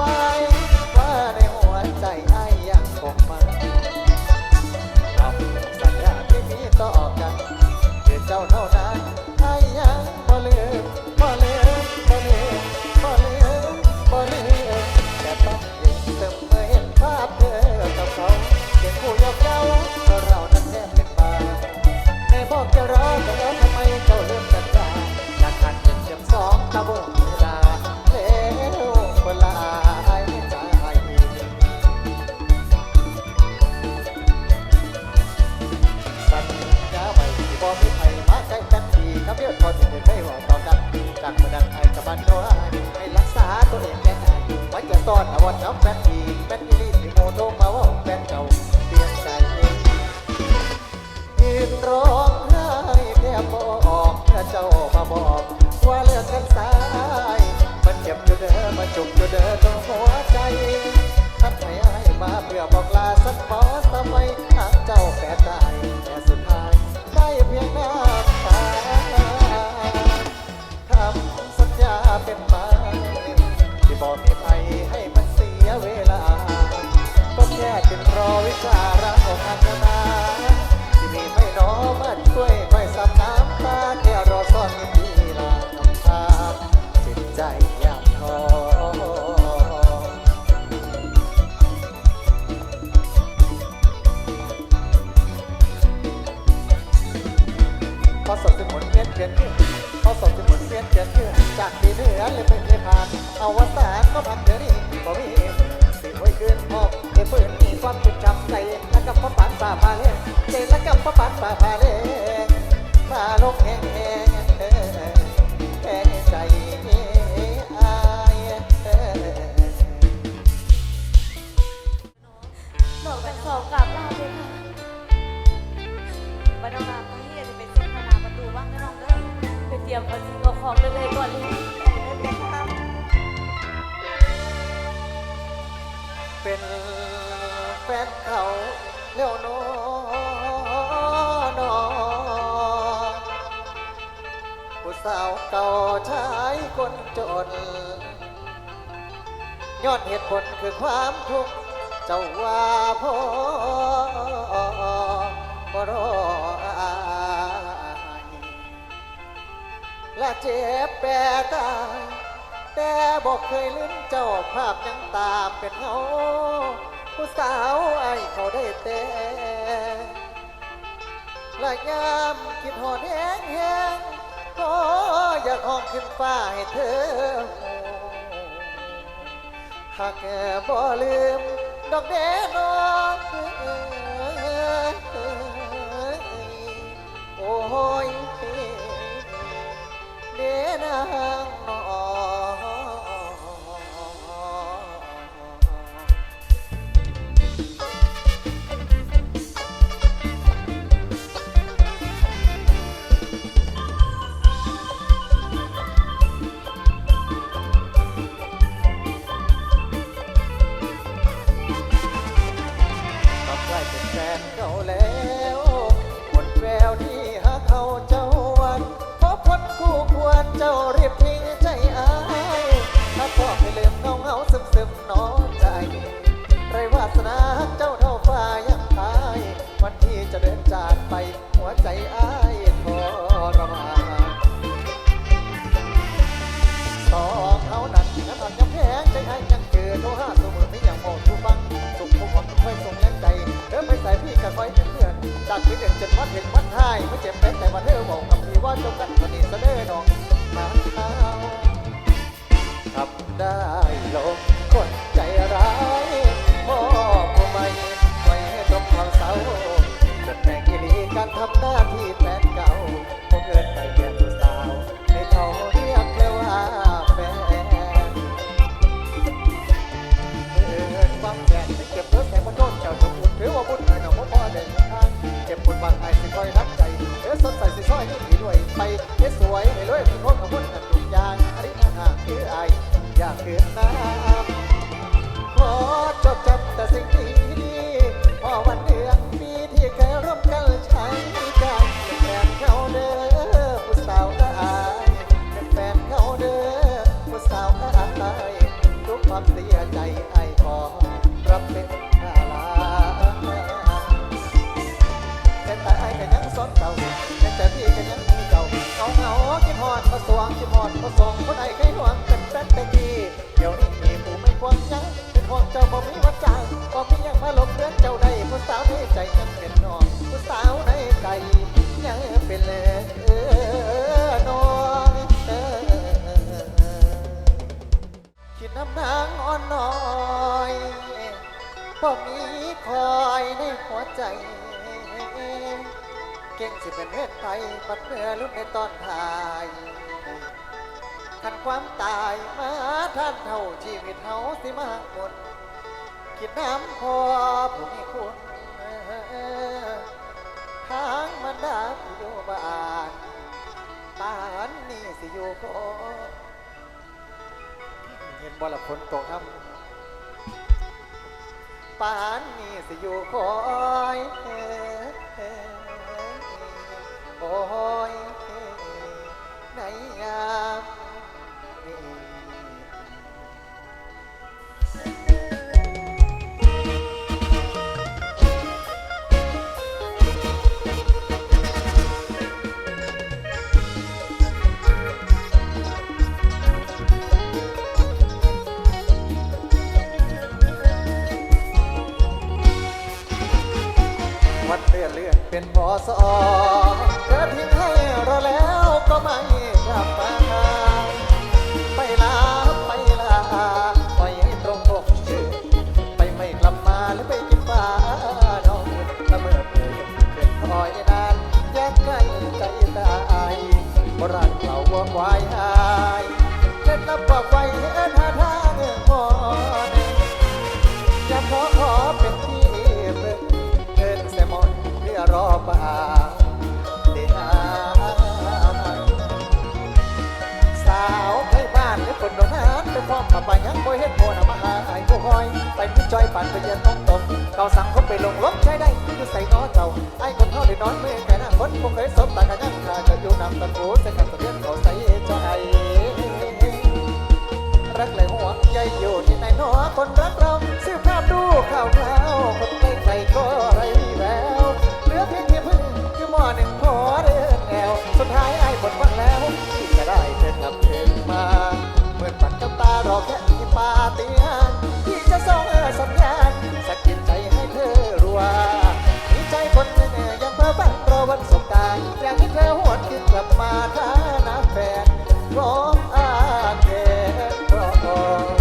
า ไว้จะซ่อนเอาวันน้ำแฟนทีแฟนที่รีบที่โมโทมาว่าแฟนเก่าเปลี่ยนใจเองยืนร้องไห้แทบบ่ออกเมื่อเจ้ามาบอกว่าเลิกกันสาย มันเจ็บอยู่เด้อมาจุกอยู่เด้อตรงหัวใจทัดให้อายมาเพื่อบอกลาสักพอสมัยหากเจ้าแปดได้แต่สุดท้ายได้เพียงหน้า บอกให้ไปให้มันเสียเวลา ก็แค่เป็นรอวิชาระของอันนาที่มีไม่น้อมันช่วยคอยซับน้ำตาแค่รอซ่อนมีลาทำทาจิตใจ พระปานป่าพาเล่นมาลงแห่งแห่งแห่งใจอายหนูจะขอกลับลาเลยค่ะบันดาลตอนนี้จะเป็นเส้นพนาประตูว่างนะน้องเด้อไปเตรียมเอาสิ่งเอาของเลยเลยก่อนเลยได้ไหมคะเป็นแฟนเขาเลี้ยวโนน สาวเก่าชายคนจนยอดเหตุผลคือความทุกข์เจ้าว่าพ่อรออายและเจ็บแปรตายแต่บอกเคยลืมเจ้าภาพยังตามเป็นเงาผู้สาวไอ้เขาได้แต่และยามคิดหอดแห้งแห้ง ห้องขึ้นฟ้าให้เธอหูหากแกบ่ลืม ดอกเดนอโอ้ยเดนา จ้ารีบทิ้งใจอายถ้าพ่อให้ลืมเงาเงาซึมซึมน้อใจ ไรวาสนาเจ้าเท่าฟ้ายังตาย วันที่จะเดินจากไปหัวใจอายทรมานสองเท่านั้นยังอ่อนยังแพ้ใจอายยังเจอโทรห้าตัวมือไม่ยังโมทุบังสุขทุกข์หวังค่อยส่งแรงใจเดินไปใส่พี่กันไว้เป็นเพื่อนจากที่เด่นจนวัดเห็นวัดท้ายไม่เจ็บเป็นแต่วันเธอบอกกับพี่ว่าจงกันวันนี้เสนอดอก มาเท้าทำได้ลงคนใจร้ายพ่อผู้ไม่ไว้ให้ตกความเศร้าจนแม่งกิลีการทำหน้าที่แฟนเก่าคงเกินไปเพียงผู้สาวให้เขาเรียกแค่ว่าแฟนเอินความแฟนไม่เก็บเลิกแสงมาโดนเจ้าสมบุญถือว่าบุญไอ้หนองพ่อเดินทางเจ็บปวดบางไอ้สิคอยรับใจเออสดใสสิซอยนี่ดีด้วย ไปเฮ็ดสวยให้รวยทุกคนกับคนกันทุกอย่างอริธานาคือไออยากเกิดน้ำขอจดจับแต่สิ่งดีดีพอวันเดือนปีที่เคยร่วมกันใช้กันเป็นแฟนเขาเด้อผู้สาวก็อายเป็นแฟนเขาเด้อผู้สาวก็อายทุกความเสียใจ สว่างสิพอดบ่ส่งคนใดเคยหวงเป็นแฟนแต่กี้เดี๋ยวนี้มีผู้ไม่ควงยังเป็นห่วงเจ้าบ่มีวันจางบ่มีหยังมาหลบเลือนเจ้าได้ผู้สาวในใจยังเป็นน้องผู้สาวในใจยังเป็นเลเออน้องเออคิดน้ำนางอ่อนน้อยบ่มีคอยในหัวใจเก่งสิเป็นเพศไทยปัดเมื่อรุ่นในตอนถ่าย ขันความตายมาท่านเท่าชีวิตเฮาสิมาหมดคิดน้ำพอผู้มีคุณทางมันดาผู้อยู่บ้านป่านนี่สิอยู่พอเห็นบ่ละฝนตกครับป่านนี่สิอยู่คอยโอ้ย วันเลื่อนเลื่อนเป็นพอสอเธอทิ้งให้เราแล้ว ก็ไม่กลับมาไปลา ไปยังบ่เฮ็ดโมนะมาหาไอ้ผู้คอย ไปพี่จอยปั่นไปเยือนต้องตกเก่าสังเขาไปลงรถใช้ได้อยู่ใส่น้อเจ้าไอ้คนเท่าได้นอนเมื่อแก่หน้าคนคงเคยสบตากันยังข้าจะอยู่นำตะกูใส่กันตะเลียนเขาใส่ใจรักและห่วงใยอยู่ที่ไหนหนอคนรักเราซื้อภาพดูข่าวคราวคนใกล้ใครก็ แค่มีปาฏิหาริย์ที่จะส่งสัญญาณสะกิดใจให้เธอรู้ว่ามีใจคนหนึ่งยังเพ้อฝันรอวันสงกราอยากให้เธอหวนคิดกลับมาท่าน้ำแฟนร้อมอาเทพร้อม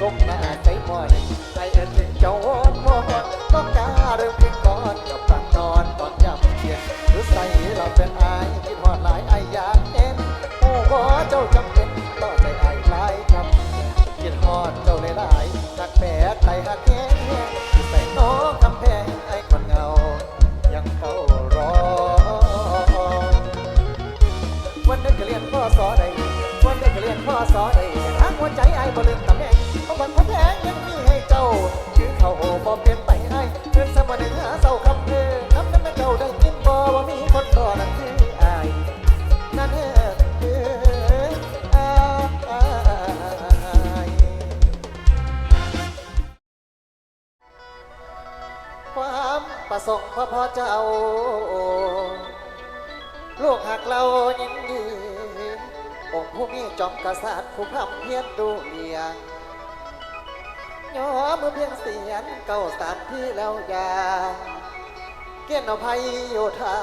ก้มหน้าใจมอยใจเอ็นเป็นเจ้ บ่เปลี่ยนไปไอ้เดินสมวันหนึ่งหาเศร้าคำเด้อน้ำนั้นไม่เจ้าได้ยินบ่ว่ามีคนรอนั่นคืออายนั่นเออเอออายความประสงค์พ่อพ่อเจ้าลูกหักเรายินดีองค์ผู้มีจอมกษัตริย์ผู้พร่ำเพียรดูเลียง ย่อมือเพียงเสียนเก้าสามที่แล้วยาเกียนอภัยโยธา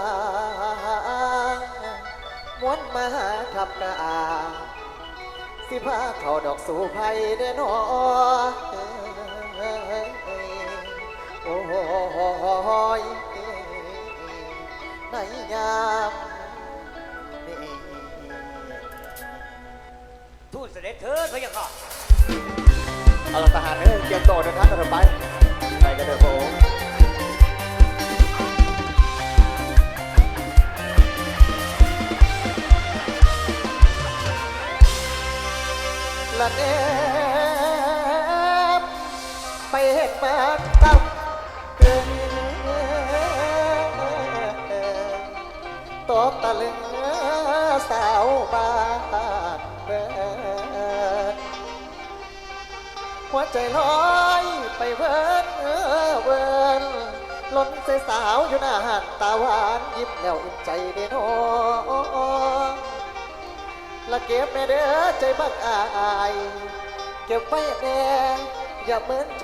ม้วนมาหาขับกาสิพาเขาดอกสู่ภัยเด้นอโอ้ยในยามทูตเสด็จเถิดพระยาค่ะ เอาละทหารเอ้ยเตรียมตัวเดินทางกันเถอะไป ไปกันเถอะผมละเนมไปเห็นมา หัวใจลอยไปเวิร์นเออเวิร์นล้นใส่สาวอยู่หน้าหันตาหวานยิ้มแล้วอิ่มใจเดน้อละเก็บแม่เด้อใจบักอายเก็บไว้แน่อย่าเหมือนเฉ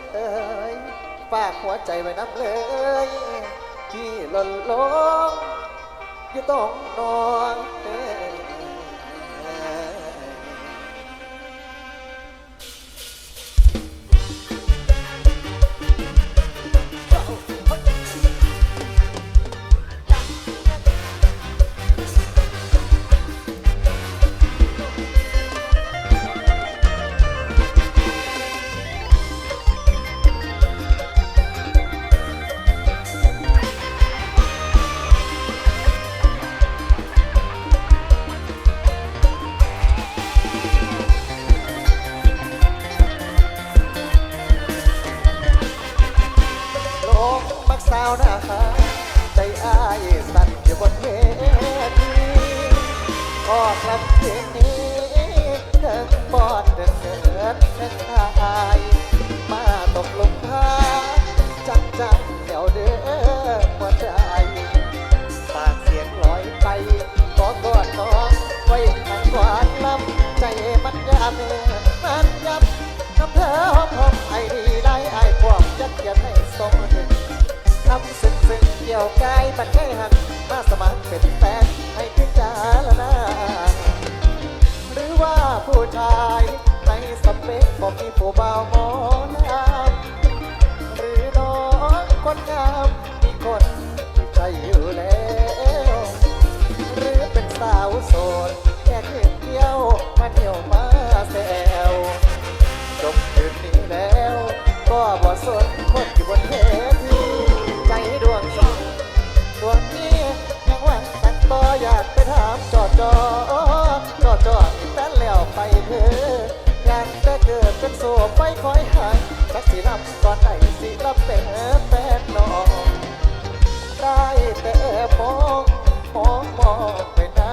ยฝฝากหัวใจไว้นับเลย ที่หล่นลงอยู่ตรงนอนเมีผู้เบาบ่ กิดเป็นโซ่ไปคอยหายสักสิรับตอนไหนสิรับเป็นแฟนน้องได้แต่มองมองมองไปหน้า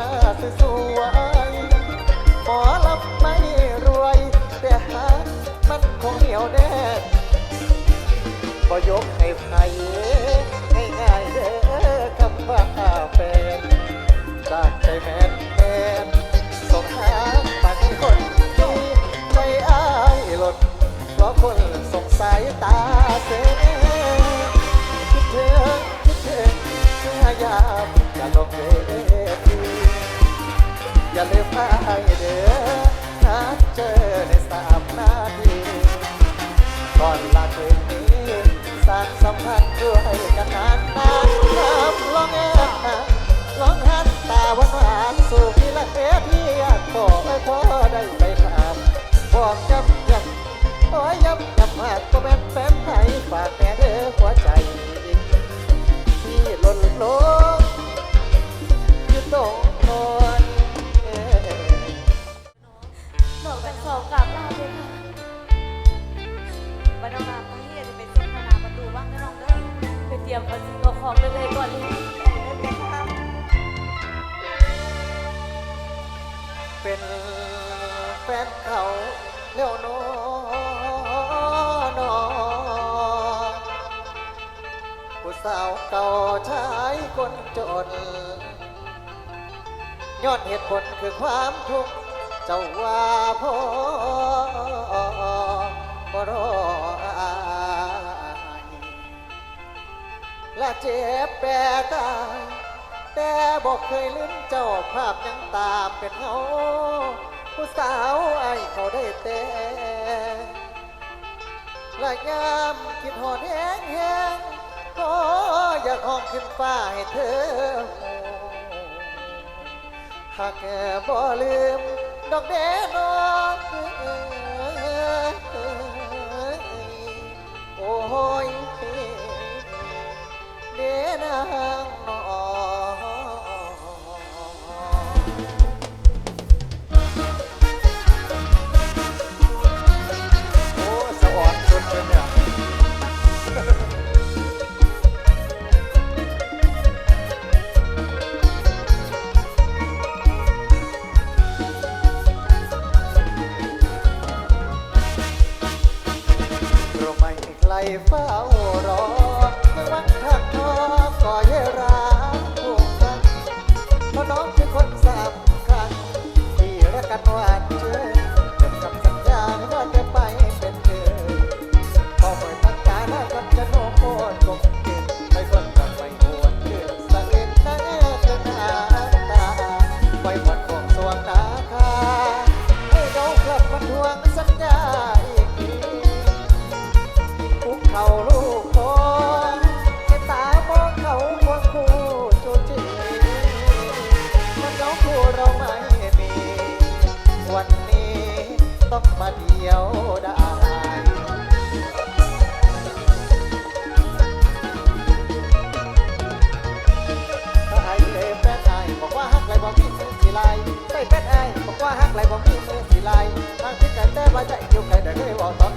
สวยหมอลำไม่รวย แต่หามันคงเหนียวแน่นบ่ยกให้ใครง่ายๆเด้อคำว่าแฟนจากใจแม่ คนสงสัยตาเสียคิดถึงคิดถึงเมื่อยามจะลงเวทีอย่าลืมพายเด้อนัดเจอในสามนาทีก่อนลาคืนนี้สร้างสัมพันธ์ด้วยกันนานนาน ยยับยับมากก็แม่นแฟนไทยฝากแม่เด้อหัวใจที่หล่นลงอยู่ตรงนอนเอ่ยหนอกจากสองกลับลาเลยค่ะบันเอามาไปเฮียจะเป็นเส้นพนาประตูว่างนะน้องเด้อไปเตรียมเอาสิ่งของเลยเลยก่อนเลยเป็นแฟนเขา เลี้ยวโนนอผู้สาวเก่าชายคนจนยอดเหตุผลคือความทุกข์เจ้าว่าพอบ่รออายและเจ็บแปรตายแต่บอกเคยลืมเจ้าภาพยังตามเป็นเงา ผู้สาวไอ้ายเขาได้แต่ละยามคิดหอนแห้งแห้งก็อยากห้องขึ้นฟ้าให้เธอหูหากแค่บ่ลืม ดอกแดนองโอ้ยเดนา ใจเที่ยวใครได้เลยว่าตอน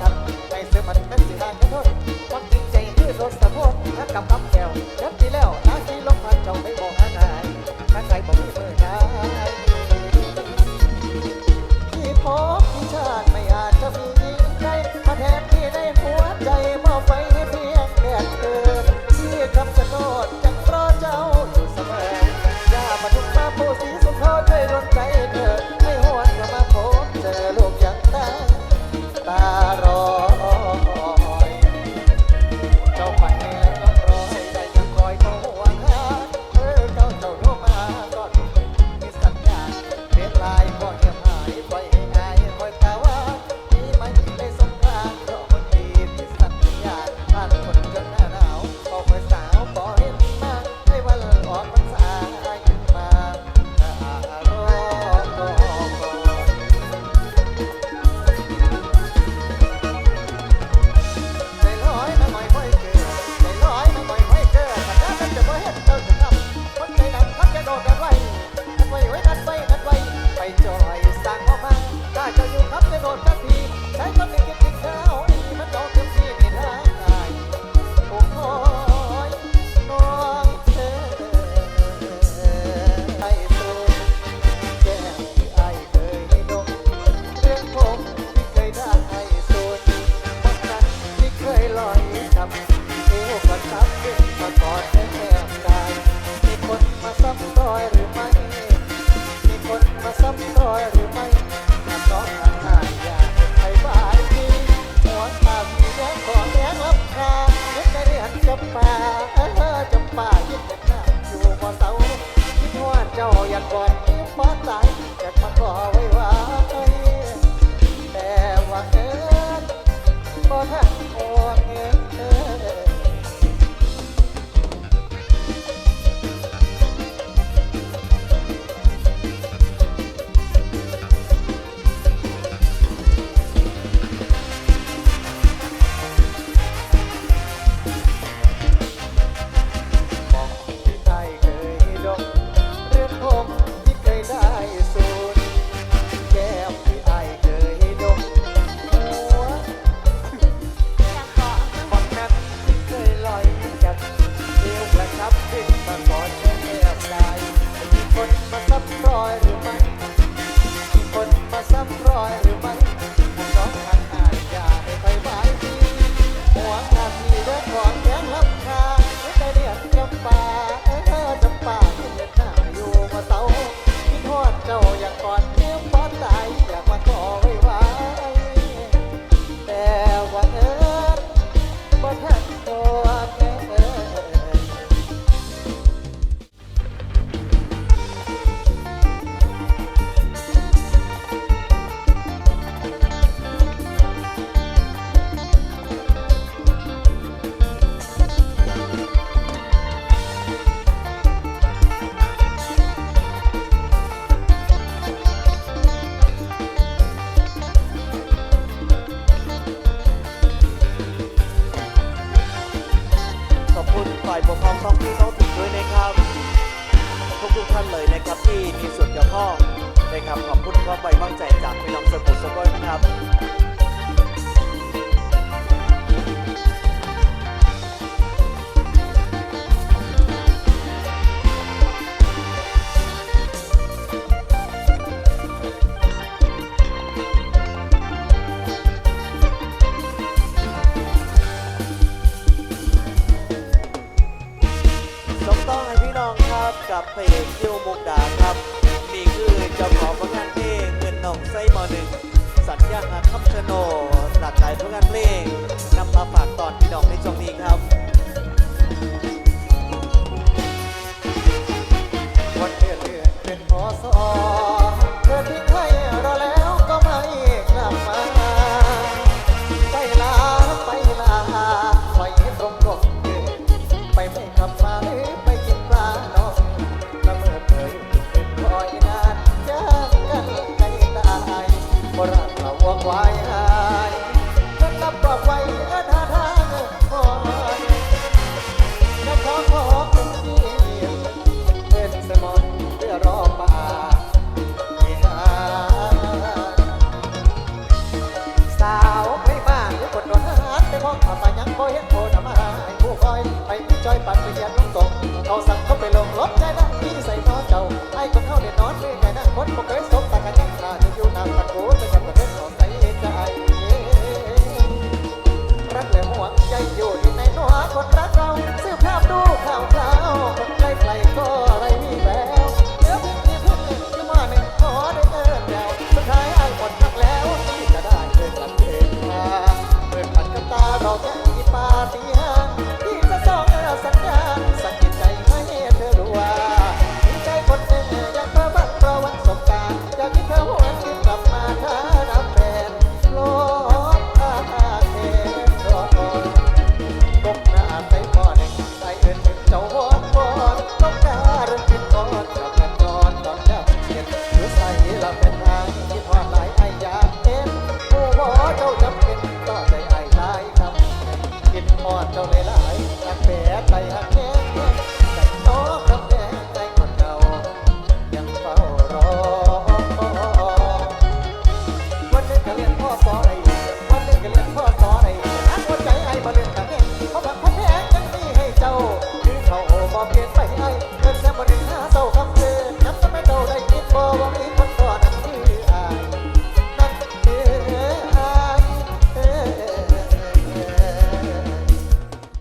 อย่างก่อน ก็ไปวางใจจากคุณนำสมุทรสก้อยนะครับ สั่เขาไปลงรถใจนะพี่ใส่น้อเจ้า